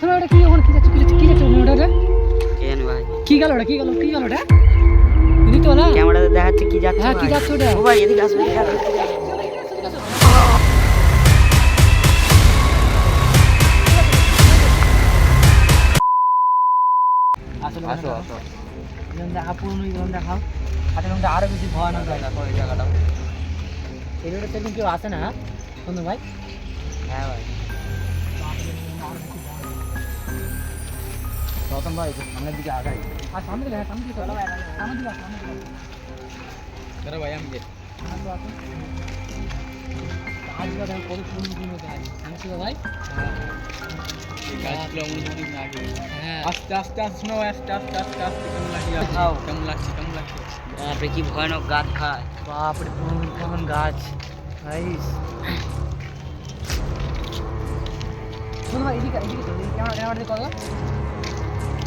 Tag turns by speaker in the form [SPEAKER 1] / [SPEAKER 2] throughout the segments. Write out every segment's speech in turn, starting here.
[SPEAKER 1] শোনো ওটা কি ওখানে কি যাচ্ছে কি যাচ্ছে ওটা ওটা
[SPEAKER 2] কে জানে ভাই।
[SPEAKER 1] কি গেল ওটা কি গেল কি গেল ওটা? দেখতে না?
[SPEAKER 2] ক্যামেরাতে দেখাচ্ছে কি যাচ্ছে
[SPEAKER 1] হ্যাঁ কি। যাচ্ছে ওটা?
[SPEAKER 2] ও ভাই এদিকে আসবে এদিকে আসবে আসো আসো।
[SPEAKER 1] দেখা পুরনো দেখাও। আরও বেশি ভয়ানক
[SPEAKER 2] এই
[SPEAKER 1] এই রোডে সেরকম কেউ আসে না? সুন্দর ভাই?
[SPEAKER 2] হ্যাঁ ভাই। রতন ভাই একটু সামনের দিকে আগাই
[SPEAKER 1] আর সামনে দিকে হ্যাঁ সামনে দিকে চলো সামনে দিকে আসো, সামনে দিকে আসো।
[SPEAKER 2] দাদা ভাই আমি যে
[SPEAKER 1] আসো, আসো। গাছগুলো দেখো কত পুরনো পুরনো গাছ জানিস তো ভাই
[SPEAKER 2] এই গাছগুলো অনেক দিন আগে
[SPEAKER 1] হ্যাঁ
[SPEAKER 3] আস্তে আস্তে আস্তে শোনো আস্তে আস্তে আস্তে আস্তে কেমন লাগছে
[SPEAKER 2] খাও।
[SPEAKER 3] কেমন লাগছে কেমন লাগছে
[SPEAKER 2] বাপরে কি ভয়ানক গাছ খায়
[SPEAKER 1] বাপরে পুরনো কেমন গাছ গাইস শোনো ভাই এদিকে এদিকে চলো ক্যামেরা ক্যামেরা দিয়ে করো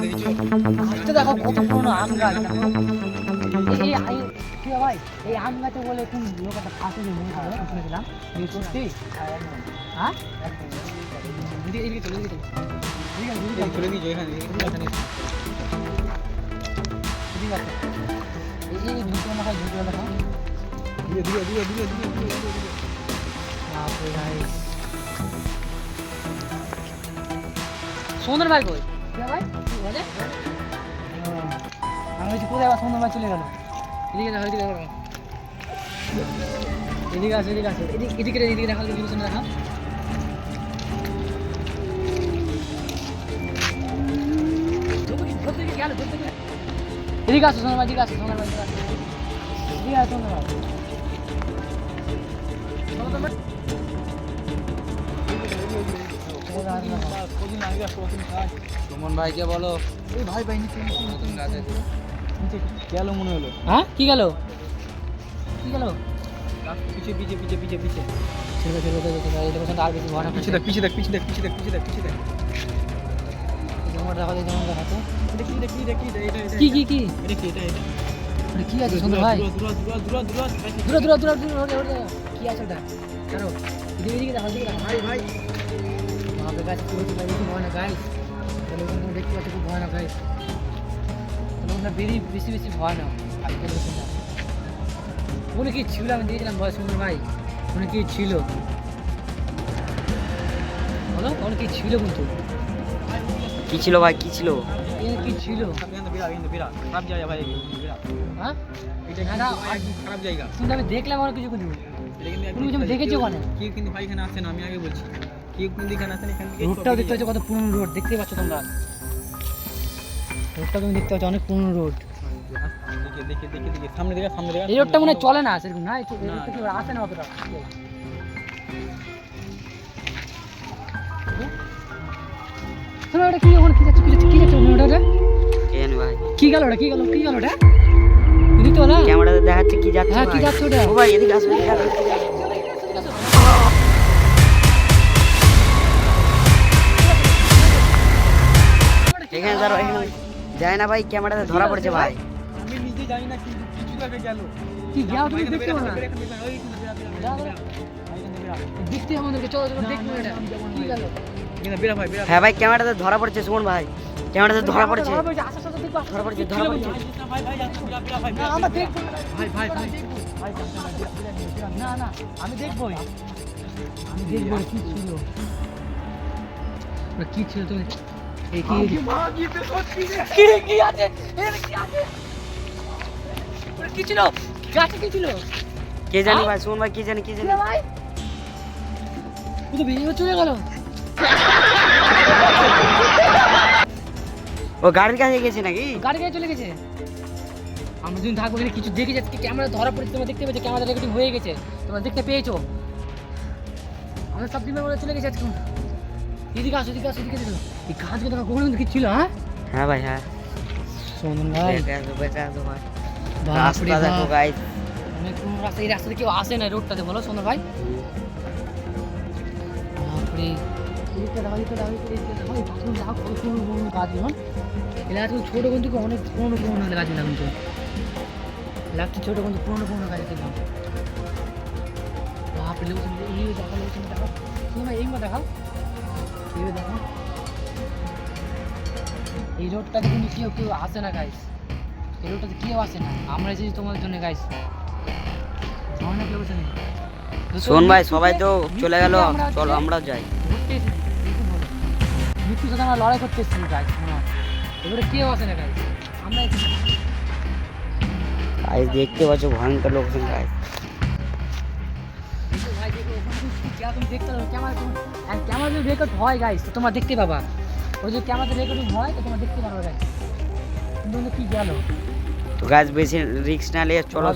[SPEAKER 3] গাছটা
[SPEAKER 1] দেখো কত পুরনো আম গাছ। এই কি ভাই এই আম গাছে বলে তুমি লোকটা ফাঁসে শুনেছিলাম সত্যি? হ্যাঁ? এদিকে চলে এদিকে চলে।
[SPEAKER 3] দিয়ে এখানে
[SPEAKER 1] এই দুটো মাথায় ঝুঁকে দেখো।
[SPEAKER 3] ধীরে ধীরে ধীরে
[SPEAKER 1] ধীরে ভাই। কই? আমি বলছি, কোথায় আবার ভাই চলে গেল? এদিকে দেখো এদিকে দেখো। এদিকে আসো এদিকে আসো। এদিকে এদিকে এদিকে দেখা দেখা। এদিকে আসো সোনার এদিকে আসো সোনার এদিকে আসো। এদিকে
[SPEAKER 2] সুমন ভাইকে বলো
[SPEAKER 3] এই ভাই ভাই গেল মনে হলো
[SPEAKER 1] হ্যাঁ কি গেল কি গেল
[SPEAKER 3] পিছে পিছে পিছে পিছে পিছে
[SPEAKER 1] ছেলে ছেলে ছেলে ছেলে এটা পর্যন্ত আর বেশি ভয়
[SPEAKER 3] পিছে দেখ পিছে দেখ পিছে দেখ পিছে দেখ পিছে দেখ পিছে দেখ
[SPEAKER 1] যেমন দেখা যায় যেমন দেখাতো
[SPEAKER 3] কি কি কি এটা এটা এটা
[SPEAKER 1] কি কি কি
[SPEAKER 3] এটা এটা এটা
[SPEAKER 1] কি আছে সুন্দর ভাই
[SPEAKER 3] দূর দূর দূর দূর দূর
[SPEAKER 1] দূর দূর দূর কি আছে ওটা কারও এদিকে এদিকে দেখো
[SPEAKER 3] ভাই ভাই
[SPEAKER 1] কাছে কি গাইস তাহলে ওখানে দেখতে পাচ্ছ খুব ভয় না গাইস তাহলে ওখানে বেরি বেশি বেশি আজকের ওখানে কি ছিল আমি দিয়েছিলাম সুন্দর ভাই ওখানে কি ছিল? বলো ওখানে কি ছিল কিন্তু?
[SPEAKER 2] কি ছিল ভাই কি ছিল?
[SPEAKER 1] কি ছিল?
[SPEAKER 3] বিরাট কিন্তু বিরাট খারাপ জায়গা ভাই
[SPEAKER 1] হ্যাঁ
[SPEAKER 3] খারাপ জায়গা।
[SPEAKER 1] কিন্তু আমি দেখলাম আর কিছু কিন্তু।
[SPEAKER 3] কিন্তু
[SPEAKER 1] তুমি তুমি দেখেছ ওখানে?
[SPEAKER 3] কেউ কিন্তু ভাই এখানে আসে না আমি আগে বলছি।
[SPEAKER 1] রোডটাও দেখতে পাচ্ছ কত পুরনো রোড দেখতে পাচ্ছ তোমরা? রোডটা তুমি দেখতে পাচ্ছ অনেক পুরনো রোড
[SPEAKER 3] সামনে দেখা সামনে দেখা।
[SPEAKER 1] এই রোডটা মনে চলে না সেরকম না? আসে না অতটা। শোনো ওটা কি ওখানে কি যাচ্ছে কি যাচ্ছে কি যাচ্ছে ওটা ওটা
[SPEAKER 2] কে জানে ভাই?
[SPEAKER 1] কি গেল ওটা কি গেল কি গেল ওটা? দেখতে না?
[SPEAKER 2] ক্যামেরাতে দেখাচ্ছে কি যাচ্ছে
[SPEAKER 1] হ্যাঁ কি। যাচ্ছে ওটা?
[SPEAKER 2] ও ভাই এদিকে আসবে এখানে দাঁড়ো এখানে যায় না ভাই ক্যামেরাতে ধরা পড়েছে ভাই।
[SPEAKER 3] আমি নিজে জানি না কি কিছু আগে গেল
[SPEAKER 1] তুমি দেখতে না। দেখতে আমাদেরকে চলো চলো এটা। গেল?
[SPEAKER 2] হ্যাঁ ভাই ক্যামেরাতে ধরা পড়ছে সুমন ভাই। ক্যামেরাতে ধরা পড়ছে।
[SPEAKER 1] ধরা
[SPEAKER 2] ধরা
[SPEAKER 3] ভাই ভাই ভাই।
[SPEAKER 1] না না আমি দেখবই। আমি দেখব কি ছিল? কি ছিল তুমি কি কি কি আছে এখানে কি আছে ওটা কি ছিল গাছে কি ছিল
[SPEAKER 2] কে জানি ভাই সুমন ভাই কি জানি কি জানি
[SPEAKER 1] ভাই ও তো বেরিয়ে চলে গেল
[SPEAKER 2] ও গাড়ির কাছে গেছে নাকি
[SPEAKER 1] গাড়ি গাড়ি চলে গেছে আমরা যদি থাকব এখানে কিছু দেখে যাচ্ছে ক্যামেরা ধরা পড়েছে তোমরা দেখতে পেয়েছ ক্যামেরা রেকর্ডিং হয়ে গেছে তোমরা দেখতে পেয়েছ আমরা সব দিনের বলে চলে গেছে আজকে এদিকে আসো এদিকে আসো এদিকে দেখো এই গাছগুলো দেখো কখনো কিন্তু ছিল হ্যাঁ?
[SPEAKER 2] হ্যাঁ ভাই হ্যাঁ।
[SPEAKER 1] সোমন ভাই।
[SPEAKER 2] রাস্তা দেখো গাইস
[SPEAKER 1] অনেক কোন রাস্তা এই রাস্তাতে কেউ আসে না রোডটাতে বলো সোমন ভাই। বাপরে। এই এই ছোটো কিন্তু অনেক পুরনো পুরনো গাছগুলো কিন্তু লাগছে। ছোটো কিন্তু পুরনো পুরনো গাছ দেখলাম বাপরে এই দেখাও এইগুলো দেখো এই রোডটাতে কিন্তু কেউ কেউ আসে না গাইস এই রোডটাতে কেউ আসে না। আমরা এসেছি তোমাদের জন্য গাইস লোক আছে
[SPEAKER 2] শোন ভাই সবাই তো চলে গেল। চলো আমরাও যাই।
[SPEAKER 1] মৃত্যুর সাথে আমরা লড়াই করতে এসেছি গাইস এবারে কেউ আসে না গাইস আমরা
[SPEAKER 2] গাইস দেখতে পাচ্ছ ভয়ঙ্কর লোকেশন গাইস
[SPEAKER 1] যা তুমি দেখতে পাবে ক্যামেরা ক্যামেরা যদি রেকর্ড হয় গাইস তো তোমরা দেখতে পাবা। ওই যদি ক্যামেরাতে রেকর্ডিং হয় তো তোমরা দেখতে পারবে গাইস কিন্তু কি গেল?
[SPEAKER 2] তো গাইস বেশি রিস্ক না নিয়ে চলো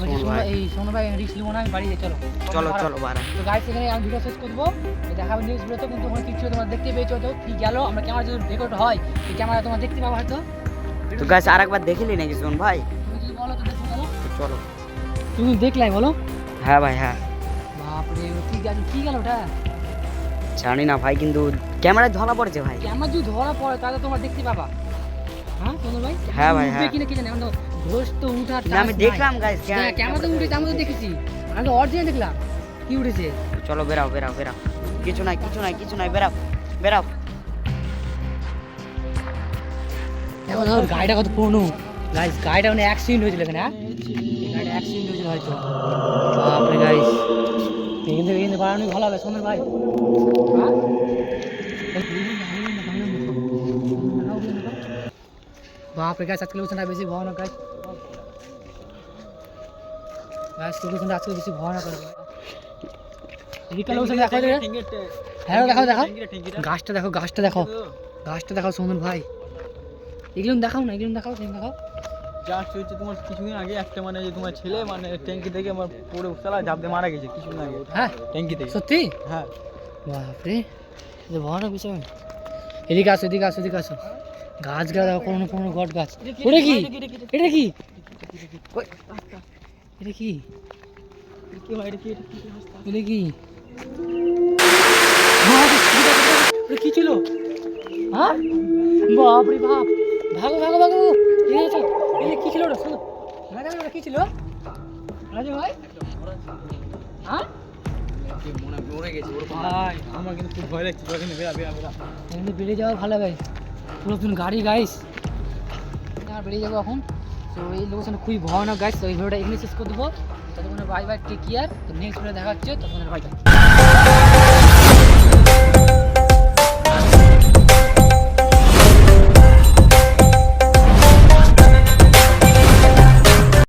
[SPEAKER 1] এই সোনু ভাই রিক্স নিবো না আমি বাড়ি চলো।
[SPEAKER 2] চলো চলো বাড়া।
[SPEAKER 1] তো গাইস এখানে আমি ভিডিও শেষ করব। দেখাবো নিউজ ভিডিওতে কিন্তু ওখানে কিছু তোমরা দেখতে পেয়েছ তো কি গেল আমরা ক্যামেরা যদি রেকর্ড হয় এই ক্যামেরা তোমরা দেখতে পাবো হয়তো।
[SPEAKER 2] তো গাইস আরেকবার দেখিলি নাকি সুমন ভাই?
[SPEAKER 1] তুমি যদি বলো তো দেখো বলো।
[SPEAKER 2] চলো।
[SPEAKER 1] তুমি দেখলাই বলো।
[SPEAKER 2] হ্যাঁ ভাই হ্যাঁ।
[SPEAKER 1] কি গেল কি গেল ওটা?
[SPEAKER 2] জানি না ভাই কিন্তু ক্যামেরায় ধরা পড়ছে ভাই।
[SPEAKER 1] ক্যামেরা যদি ধরা পড়ে তাহলে তোমরা দেখতে পাবা। হ্যাঁ সোনু ভাই?
[SPEAKER 2] হ্যাঁ ভাই, হ্যাঁ।
[SPEAKER 1] কিনা কি জানি আমরা ঘোষ তো উঠা
[SPEAKER 2] না, আমি দেখলাম গাইস
[SPEAKER 1] হ্যাঁ ক্যামেরা তো উঠেছে আমি তো দেখেছি। আমি তো অরিজিনাল দেখলাম কি উঠেছে।
[SPEAKER 2] চলো বেরাও বেরাও বেরাও। কিছু নাই কিছু নাই কিছু নাই বেরাও বেরাও।
[SPEAKER 1] এখন ধর গাড়িটা কত পুরনো। গাইস গাড়িটা মানে অ্যাক্সিডেন্ট হয়েছিল এখানে হ্যাঁ? গাড়িটা অ্যাক্সিডেন্ট হয়েছিল হয়তো। বাপরে গাইস এখান থেকে এখান বাড়ানোই ভালো হবে সোমের ভাই? বাপরে গাছ আজকে লোকেশনটা বেশি ভয়ানক গাছ গাছ লোকেশনটা আজকে বেশি ভয়ানক দেখো। হ্যাঁ দেখো দেখো গাছটা দেখো গাছটা দেখো। গাছটা দেখাও সোমন ভাই। এগুলো দেখাও না এগুলো দেখাও দেখাও।
[SPEAKER 3] জাস্ট হচ্ছে তোমার কিছুদিন আগে একটা মানে যে তোমার ছেলে মানে ট্যাঙ্কি থেকে আমার পড়ে চালা জাপ দিয়ে মারা গেছে কিছুদিন আগে।
[SPEAKER 1] হ্যাঁ?
[SPEAKER 3] ট্যাঙ্কি থেকে।
[SPEAKER 1] সত্যি?
[SPEAKER 3] হ্যাঁ।
[SPEAKER 1] বাপরে এটা ভয়ানক বিষয়। এদিকে আসো এদিকে আসো এদিকে আসো। গাছগুলো দেখো কোনো কোনো গট গাছ। ওটা কি? এটা কি? এটা কি?
[SPEAKER 3] এটা
[SPEAKER 1] ছিল? হ্যাঁ? বাপরে বাপ। ভাগো ভাগো ভাগো। ঠিক আছে কি ছিল ওটা? শোনো। রাজা ওটা কি ছিল? রাজু ভাই? হ্যাঁ?
[SPEAKER 3] আমার কিন্তু খুব ভয় লাগছে।
[SPEAKER 1] বেরিয়ে যাওয়া ভালো গাইস পুরো তুমি গাড়ি গাইস আর বেরিয়ে যাব এখন। তো এই লোকেশনে খুবই ভয়ানক গাইস তো এই ভিডিওটা এখানে শেষ করে দেবো। ততক্ষণে বাই বাই টেক কেয়ার তো নেক্সট ভিডিও দেখা হচ্ছে ততক্ষণে বাই